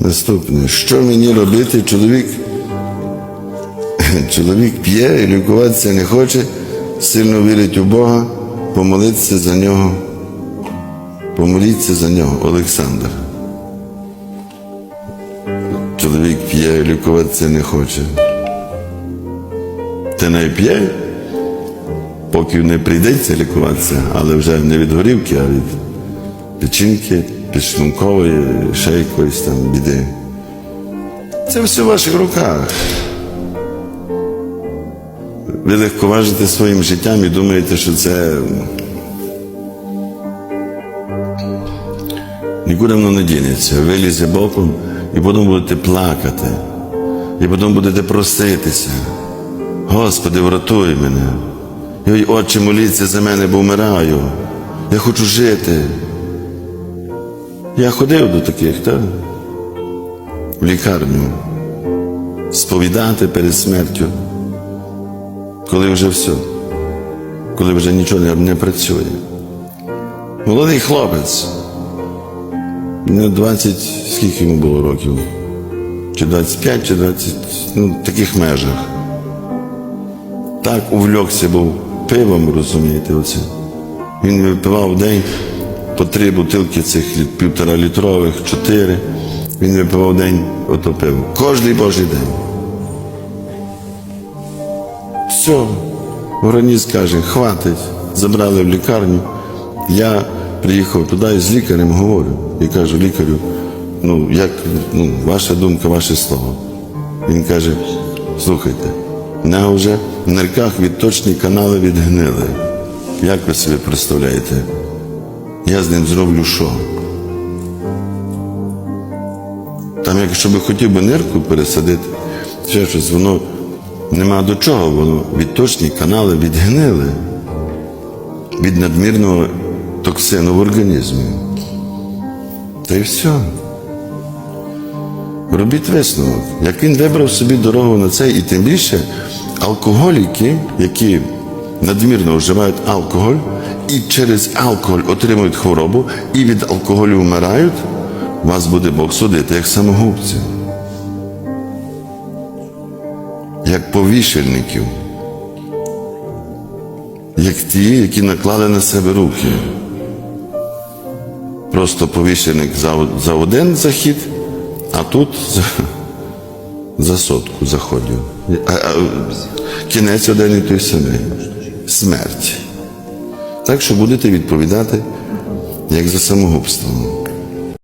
Наступне. Що мені робити? Чоловік. Чоловік п'є і лікуватися не хоче, сильно вірить у Бога, помолитися за нього. Помоліться за нього, Олександр. Чоловік п'є, лікуватися не хоче. Та не п'є, поки не прийдеться лікуватися, але вже не від горівки, а від печінки, підшлункової, ще якоїсь там біди. Це все в ваших руках. Ви легковажите своїм життям і думаєте, що це нікуди воно не дінеться. Вилізе боком і потім будете плакати. І потім будете проситися. Господи, врятуй мене. Ой, Отче, моліться за мене, бо вмираю. Я хочу жити. Я ходив до таких, так? В лікарню. Сповідати перед смертю. Коли вже все. Коли вже нічого не, працює. Молодий хлопець. Не 20, скільки йому було років? Чи 25, чи 20, ну, в таких межах. Так увлекся був пивом, розумієте, оце. Він випивав день по три бутилки цих лі- півтора літрових, чотири. Він випивав день ото пиво. Кожний божий день. Все, організм каже, хватить. Забрали в лікарню. Я приїхав туди і з лікарем говорю. І кажу лікарю, ну як ну, ваша думка, ваше слово. Він каже: слухайте, в нього вже в нирках відточні канали відгнили. Як ви собі представляєте? Я з ним зроблю що? Там, якщо би хотів би нирку пересадити, ще щось, воно нема до чого, воно відточні канали відгнили від надмірного токсину в організмі. Та й все. Робіть висновок. Як він вибрав собі дорогу на це, і тим більше алкоголіки, які надмірно вживають алкоголь і через алкоголь отримують хворобу, і від алкоголю вмирають, вас буде Бог судити як самогубців, як повішельників, як ті, які наклали на себе руки. Просто повішеник за, за один захід, а тут за, за сотку заходів. А, а, кінець один і той самий. Смерть. Так що будете відповідати як за самогубство.